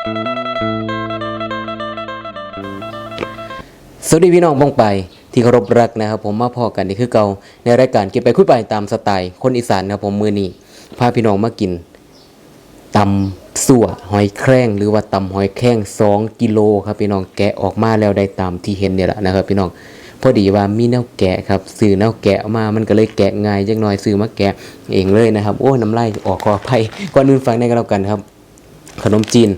สวัสดีพี่น้องบ้องไปที่เคารพรักนะครับ ผมมาพอกันนี่คือเก่าในรายการก็บไปคุยไปตามสไตล์คนอีสานนะครับผมมือนี้พาพี่น้องมากินตำสั่วหอยแครงหรือว่าตำหอยแครง2กิโลครับพี่น้องแกะออกมาแล้วได้ตามที่เห็นเนี่ยแหละนะครับ พี่น้องพอดีว่ามีแนวแกะครับซื้อแนวแกะมามันก็เลยแกะง่ายจังหน่อยซื้อมาแกะเองเลยนะครับ โอ้ยน้ำลายออกขออภัยก่อนอื่นฟังได้กันแล้วกันครับ ขนมจีน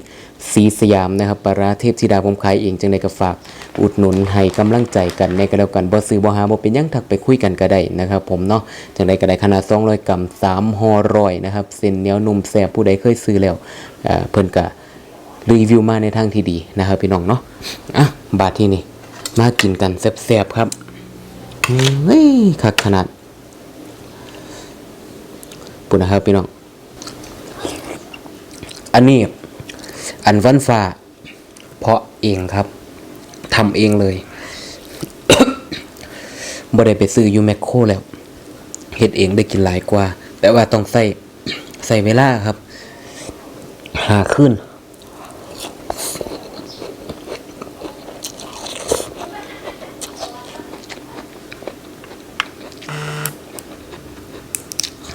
สีสยามนะครับปราเทพธิดาผมขายเองจังในกระฝาก อุดหนุนให้กำลังใจกันในกระดียวกันบ่ซื้อบ่หาบ่เป็นยังทักไปคุยกันก็ได้นะครับผมเนาะจังไดก็ได้ขนาด200กรัม3ห่อร้อยนะครับเส้นเหนียวนุ่มแซ่บผู้ใดเคยซื้อแล้วเอ่เพิ่นก็รีวิวมาในทางที่ดีนะครับพี่น้องเนาะอะบาทที่นี่มากินกันแซ่บๆครับเฮ้ยคักขนาดปุ่นนะครับพี่น้องอันนี้ อันวันฟ้า เพราะเองครับทำเองเลยบ่ได้ไปซื้ออยูแมคโครแล้วเฮ็ดเองได้กินหลายกว่า แต่ว่าต้องใส่ใส่เวลาครับ หาขึ้น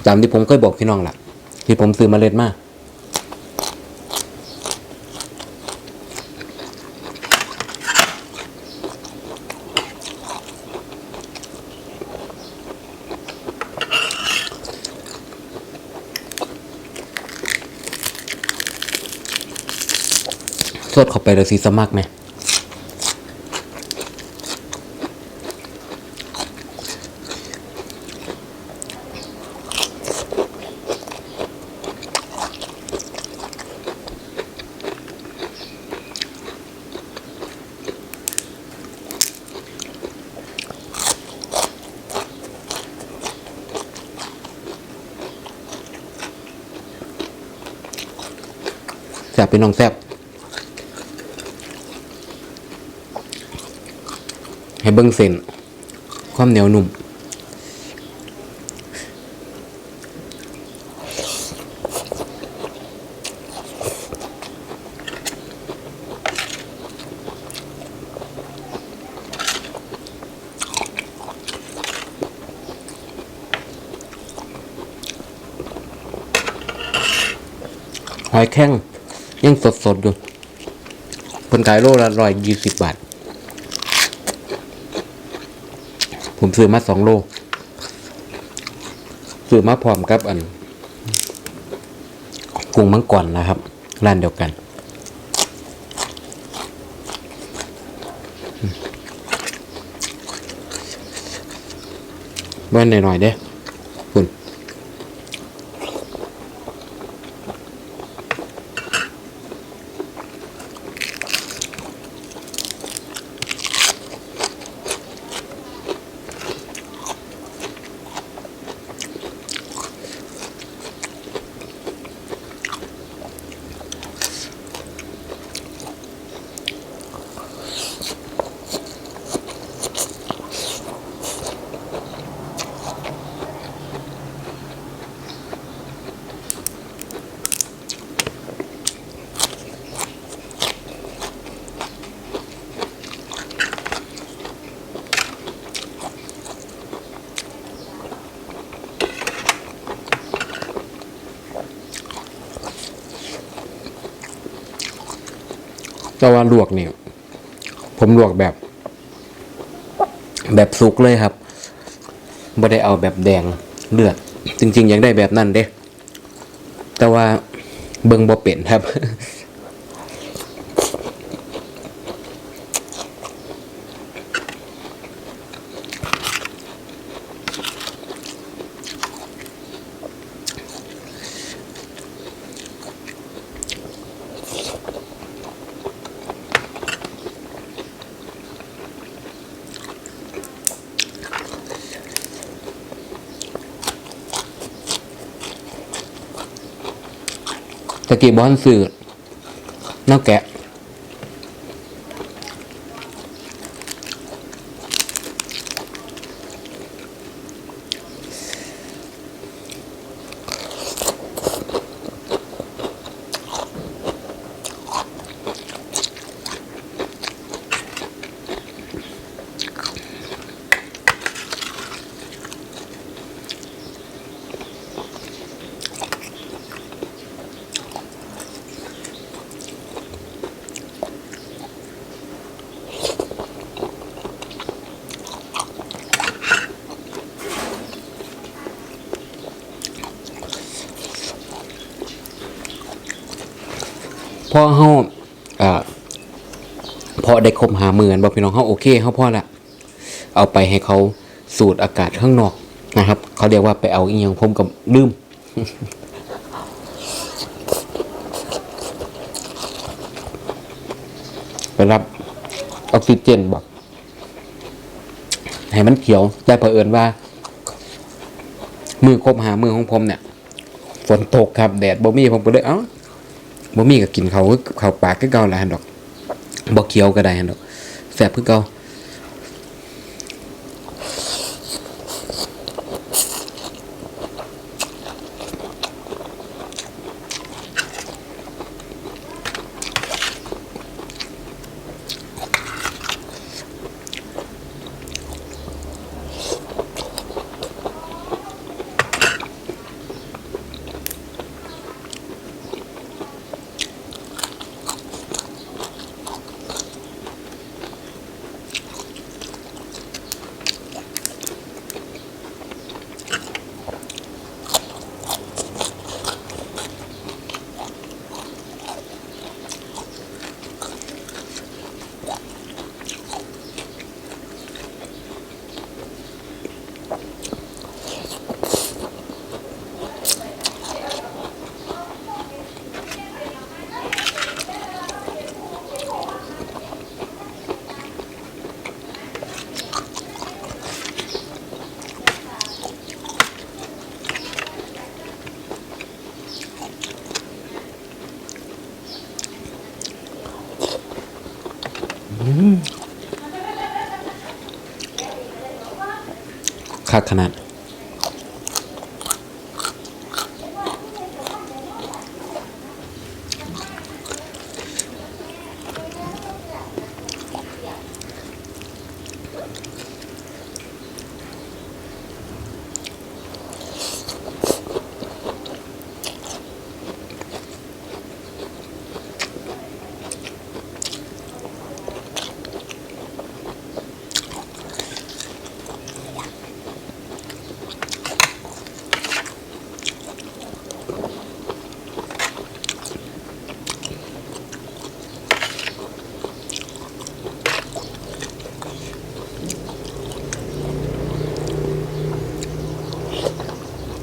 ตามที่ผมเคยบอกพี่น้องล่ะ ที่ผมซื้อเมาเล็ดมา ดเข้าไปเลยสีสมักไหมแซ่บเป็นน้องแซ่บ ให้เบิ้งเส้น ความเหนียวนุ่ม หอยแข้งยังสดๆอยู่เพิ่นขายโลละร้อยยี่สิบบาท ผมซื้อมาสองโลซื้อมาพร้อมกับอันกุ้งมังกรนะครับ ร้านเดียวกัน เบิ้ลหน่อยๆเด้คุณ แต่ว่าลวกเนี่ยผมลวกแบบ แบบสุกเลยครับไม่ได้เอาแบบแดงเลือด จริงๆอยากได้แบบนั่นเด้แต่ว่าเบิงบ่เป็นครับ ตะกี้บอนสื่อเนอกแกะ พอเฮาอ่าพอได้คบหาเมือนบ่พี่น้องเฮาโอเคเฮาพอละเอาไปให้เขาสูดอากาศข้างนอกนะครับ เขาเรียกว่าไปเอาอีหยังผมกับลืมไปรับออกซิเจนบอกให้มันเขียวแต่เผอิญว่า มือคบหามือของผมเนี่ย ฝนตกครับ แดดบ่มีผมก็เลยเอ้า บ่มีก็กินเขาเขาปากก็เก่าแหละหันดอกบ่เขียวก็ได้หันดอกแสบคือเก่า คักขนาด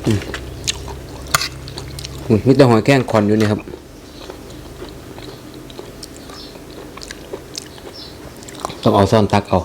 อุ้ยมีแต่หอยแข้งคอนอยู่นี่ครับ ต้องเอาซ่อนตักเอา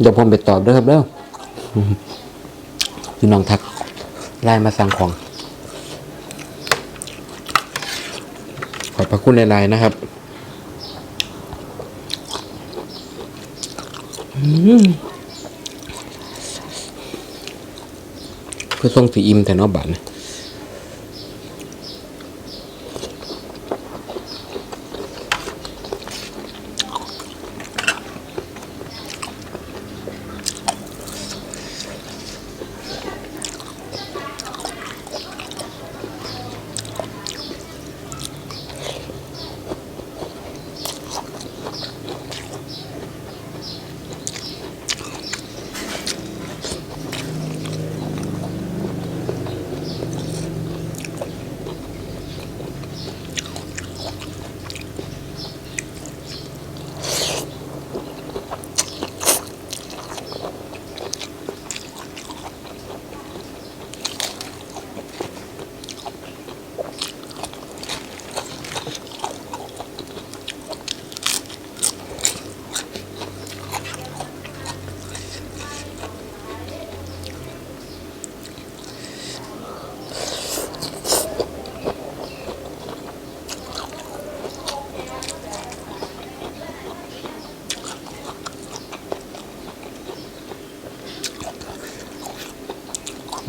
เดี๋ยวผมไปตอบเด้อครับเด้ออืมพี่น้องทักไลน์มาสั่งของ ขอบพระคุณในไลน์นะครับอืมคือทรงสีอิ่มแต่นอกบาทนะ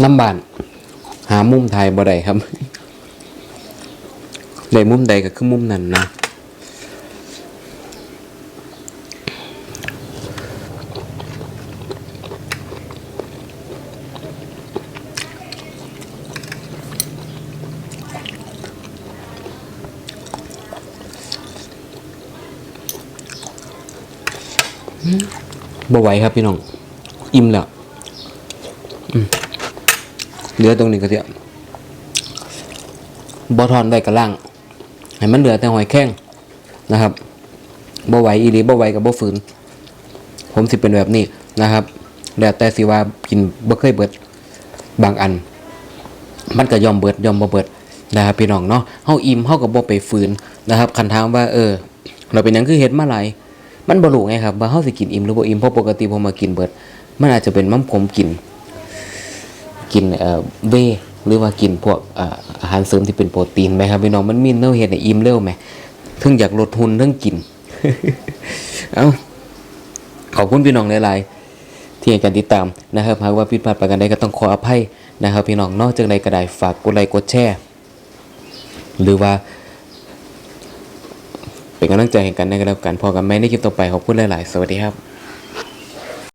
น้ำบานหามุมไทยบ่ได้ครับได้มุมใดก็คือมุมนั้นนะบ่ไหวครับพี่น้อง อิ่มแล้ว เหลือตรงนี้ก็เสียบ่ทอนไว้กับล่าง ให้มันเหลือแต่หอยแข้งนะครับบ่ไหวอีหลีบ่ไหวกับบ่ฝืน ผมสิเป็นแบบนี้นะครับแล้วแต่สิว่ากินบ่เคยเบิดบางอัน มันก็ยอมเบิดยอมบ่เบิดนะครับพี่น้องเนาะเฮาอิ่มเฮาก็บ่ไปฝืนนะครับคันถามว่าเออ เราเป็นหยังคือเฮ็ดมาหลายมันบ่รู้ไงครับว่าเฮาสิกินอิ่มหรือบ่อิ่มเพราะปกติผมมากินเบิด มันอาจจะเป็นมั่มผมกิน กินเอ่อเวหรือว่ากินพวกอาหารเสริมที่เป็นโปรตีนไหมครับพี่น้องมันมีแนวเฮ็ดให้อิ่มเร็วไหมถึงอยากลดหุ่นเรื่องกิน เอ้าขอบคุณพี่น้องหลายๆที่ให้การติดตามนะครับหากว่าผิดพลาดประการใดก็ต้องขออภัยนะครับ พี่น้องนอกจากใดก็ได้ฝากกดไลค์กดแชร์หรือว่า เป็นกำลังใจให้กันในกันแล้วกันพอกันไหมในคลิปต่อไปขอบคุณหลาย ๆ สวัสดีครับ